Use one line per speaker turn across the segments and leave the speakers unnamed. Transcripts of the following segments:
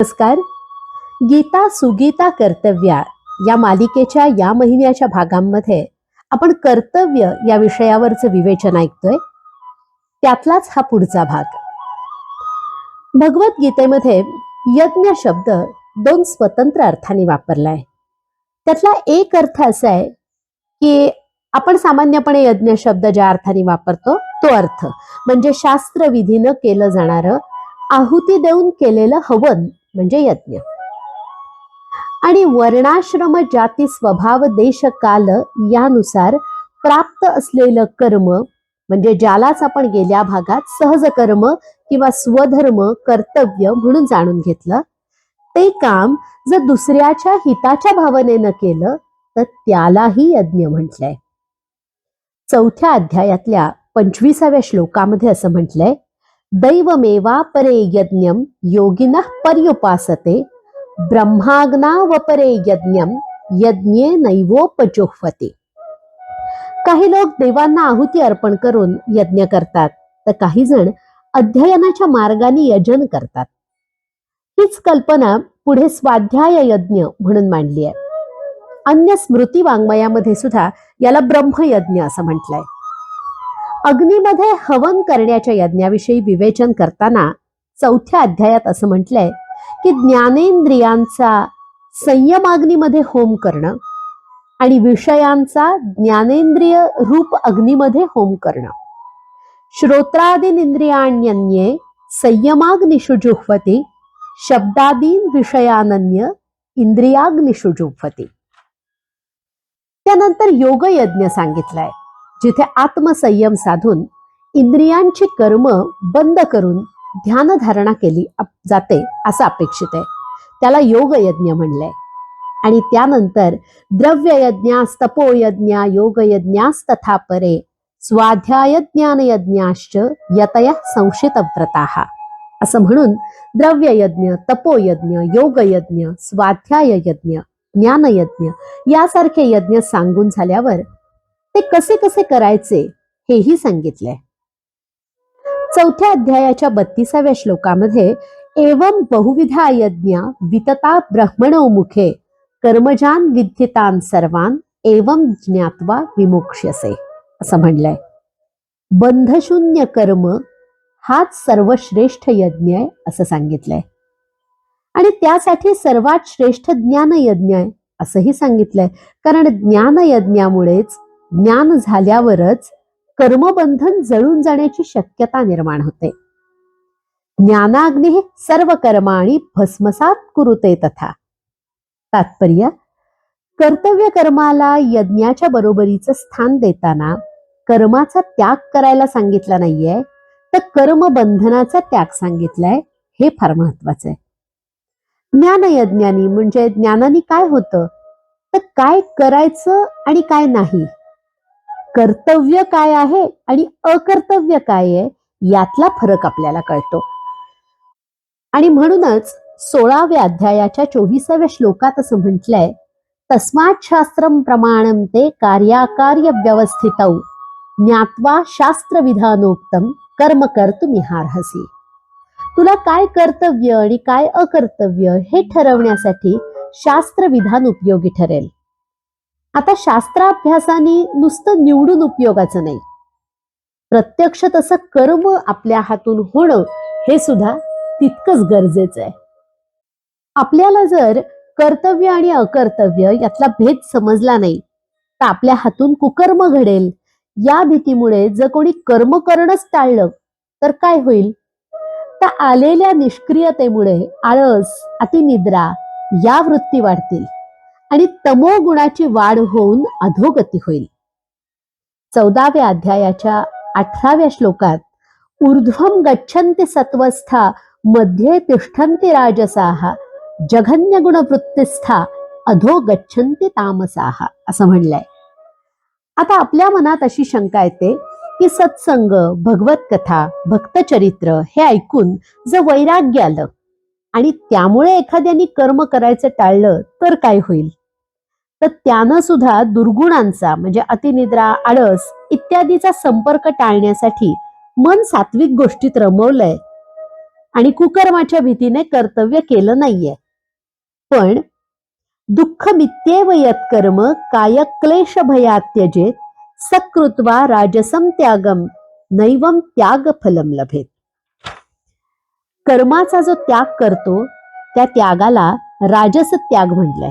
नमस्कार. गीता सुगीता कर्तव्या या मालिकेच्या या महिन्याच्या भागांमध्ये आपण कर्तव्य या विषयावरचं विवेचन ऐकतोय. त्यातलाच हा पुढचा भाग. भगवद्गीतेमध्ये यज्ञ शब्द दोन स्वतंत्र अर्थाने वापरलाय. त्यातला एक अर्थ असा आहे की आपण सामान्यपणे यज्ञ शब्द ज्या अर्थाने वापरतो तो अर्थ. म्हणजे शास्त्रविधीनं केलं जाणारं आहुती देऊन केलेलं हवन म्हणजे यज्ञ. आणि वर्णाश्रम जाती स्वभाव देश काल यानुसार प्राप्त असलेलं कर्म म्हणजे ज्यालाच आपण गेल्या भागात सहज कर्म किंवा स्वधर्म कर्तव्य म्हणून जाणून घेतलं ते काम जर दुसऱ्याच्या हिताच्या भावनेनं केलं तर त्यालाही यज्ञ म्हटलंय. चौथ्या अध्यायातल्या पंचवीसाव्या श्लोकामध्ये असं म्हटलंय दैवमेवा परे योगिनः पर्युपासते ब्रह्माग्ना वपरे यज्ञे नैवोपजुह्वते काही लोक देवांना आहुती अर्पण करून यज्ञ करतात तर काही जण अध्ययनाच्या मार्गाने यजन करतात हीच कल्पना पुढे स्वाध्याय यज्ञ म्हणून मांडली आहे अन्य स्मृती वाङ्मयामध्ये सुद्धा याला ब्रह्मयज्ञ असं म्हटलंय अग्नीमध्ये हवन करण्याच्या यज्ञाविषयी विवेचन करताना चौथ्या अध्यायात असं म्हटलंय की ज्ञानेंद्रियांचा संयमाग्नीमध्ये होम करणं आणि विषयांचा ज्ञानेंद्रिय रूप अग्नीमध्ये होम करणं. श्रोत्रादीन इंद्रियाण्यन्ये संयमाग्निषु जुह्वती शब्दादीन विषयानन्य इंद्रियाग्निषु जुह्वती. त्यानंतर योग यज्ञ सांगितलाय. जिथे आत्मसंयम साधून इंद्रियांची कर्म बंद करून ध्यानधारणा केली जाते असं अपेक्षित आहे. त्याला योग यज्ञ म्हणलंय. आणि त्यानंतर द्रव्य यज्ञास तपोयज्ञ योग यज्ञास तथा परे स्वाध्याय ज्ञान यज्ञाश्च यतय संशित व्रताहा असं म्हणून द्रव्य यज्ञ तपोयज्ञ योग यज्ञ स्वाध्याय यज्ञ ज्ञानयज्ञ यासारखे यज्ञ सांगून झाल्यावर ते कसे कसे करायचे हेही सांगितले चौथ्या अध्यायाच्या बत्तीसाव्या श्लोकामध्ये एवं बहुविधा यज्ञ वितता ब्रह्मणोमुखे कर्मजान विद्यतान सर्वान एवं ज्ञात्वा विमोक्ष्यसे असं म्हणलंय. बंधशून्य कर्म हाच सर्वश्रेष्ठ यज्ञ आहे असं सांगितलंय. आणि त्यासाठी सर्वात श्रेष्ठ ज्ञान यज्ञ आहे असंही सांगितलंय. कारण ज्ञान यज्ञामुळेच ज्ञान झाल्यावरच कर्मबंधन जळून जाण्याची शक्यता निर्माण होते. ज्ञानाग्नी सर्व कर्माणी भस्मसात कुरुते तथा. तात्पर्य कर्तव्य कर्माला यज्ञाच्या बरोबरीचं स्थान देताना कर्माचा त्याग करायला सांगितला नाहीये तर कर्मबंधनाचा त्याग सांगितलाय हे फार महत्वाचं आहे ज्ञानयज्ञानी म्हणजे ज्ञानानी काय होतं? तर काय करायचं आणि काय नाही? कर्तव्य काय आहे आणि अकर्तव्य काय आहे यातला फरक आपल्याला कळतो. आणि म्हणूनच सोळाव्या अध्यायाच्या चोवीसाव्या श्लोकात असं म्हटलंय तस्मात शास्त्रम प्रमाणम ते कार्याकार्य व्यवस्थित ज्ञात्वा शास्त्र विधानोक्तम कर्म कर्तुमिहार्हसी तुला काय कर्तव्य आणि काय अकर्तव्य हे ठरवण्यासाठी शास्त्र विधान उपयोगी ठरेल. आता शास्त्राभ्यासाने नुसतं निवडून उपयोगाचं नाही. प्रत्यक्ष तसं कर्म आपल्या हातून होणं हे सुद्धा तितकंच गरजेचं आहे. आपल्याला जर कर्तव्य आणि अकर्तव्य यातला भेद समजला नाही तर आपल्या हातून कुकर्म घडेल. या भीतीमुळे जर कोणी कर्म करणंच टाळलं तर काय होईल? तर आलेल्या निष्क्रियतेमुळे आळस अतिनिद्रा या वृत्ती वाढतील. आणि तमोगुणाची वाढ होऊन अधोगती होईल. चौदाव्या अध्यायाच्या अठराव्या श्लोकात ऊर्ध्वम गच्छन्ति सत्वस्था मध्ये तिष्ठन्ति राजसाहा जघन्य गुणवृत्तिस्था अधो गच्छन्ति तामसाहा असं म्हणलंय. आता आपल्या मनात अशी शंका येते की सत्संग भगवत कथा भक्तचरित्र हे ऐकून जर वैराग्य आलं आणि त्यामुळे एखाद्याने कर्म करायचं टाळलं तर काय होईल? तर त्यानं सुद्धा दुर्गुणांचा म्हणजे अतिनिद्रा आळस इत्यादीचा संपर्क टाळण्यासाठी मन सात्विक गोष्टीत रमवलंय. आणि कुकर्माच्या भीतीने कर्तव्य केलं नाहीये. पण दुःख मित्येव यत्कर्म काय क्लेश भयात्यजेत सकृत्वा राजसम त्यागम नैवम त्याग फलम लभेत. कर्माचा जो त्याग करतो त्या त्यागाला राजस त्याग म्हटलंय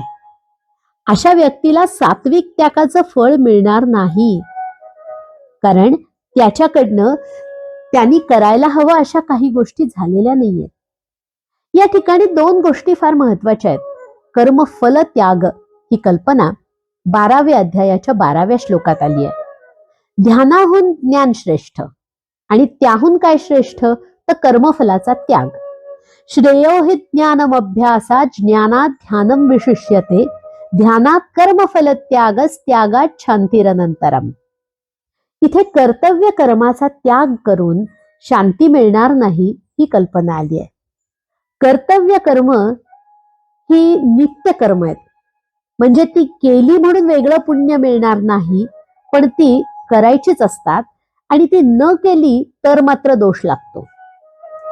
अशा व्यक्तीला सात्विक त्यागाचं फळ मिळणार नाही. कारण त्याच्याकडनं त्यांनी करायला हवं अशा काही गोष्टी झालेल्या नाहीयेत. या ठिकाणी दोन गोष्टी फार महत्त्वाच्या आहेत. कर्मफल त्याग ही कल्पना बाराव्या अध्यायाच्या बाराव्या श्लोकात आली आहे. ध्यानाहून ज्ञान श्रेष्ठ आणि त्याहून काय श्रेष्ठ? तर कर्मफलाचा त्याग. श्रेयो हि ज्ञानमभ्यासा ज्ञानात ध्यानम विशिष्यते. ध्यानात कर्मफल त्यागस त्यागात शांतीरनंतरम इथे कर्तव्य कर्माचा त्याग करून शांती मिळणार नाही ही कल्पना आली आहे. कर्तव्य कर्म ही नित्य कर्म आहेत. म्हणजे ती केली म्हणून वेगळं पुण्य मिळणार नाही पण ती करायचीच असतात आणि ती न केली तर मात्र दोष लागतो.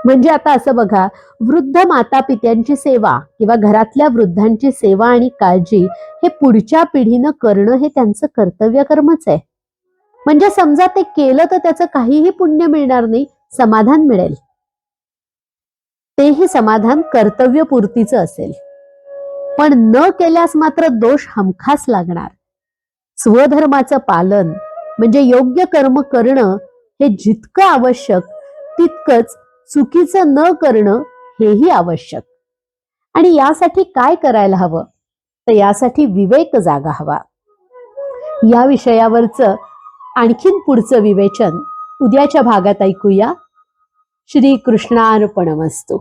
म्हणजे आता असं बघा वृद्ध माता पित्यांची सेवा किंवा घरातल्या वृद्धांची सेवा आणि काळजी हे पुढच्या पिढीनं करणं हे त्यांचं कर्तव्य कर्मच आहे. म्हणजे समजा ते केलं तर त्याचं काहीही पुण्य मिळणार नाही समाधान मिळेल. तेही समाधान कर्तव्यपूर्तीचं असेल. पण न केल्यास मात्र दोष हमखास लागणार. स्वधर्माचं पालन म्हणजे योग्य कर्म करणं हे जितकं आवश्यक तितकंच चुकीचं न करणं हेही आवश्यक. आणि यासाठी काय करायला हवं? तर यासाठी विवेक जागा हवा. या विषयावरचं आणखीन पुढचं विवेचन उद्याच्या भागात ऐकूया. श्री कृष्णार्पणमस्तू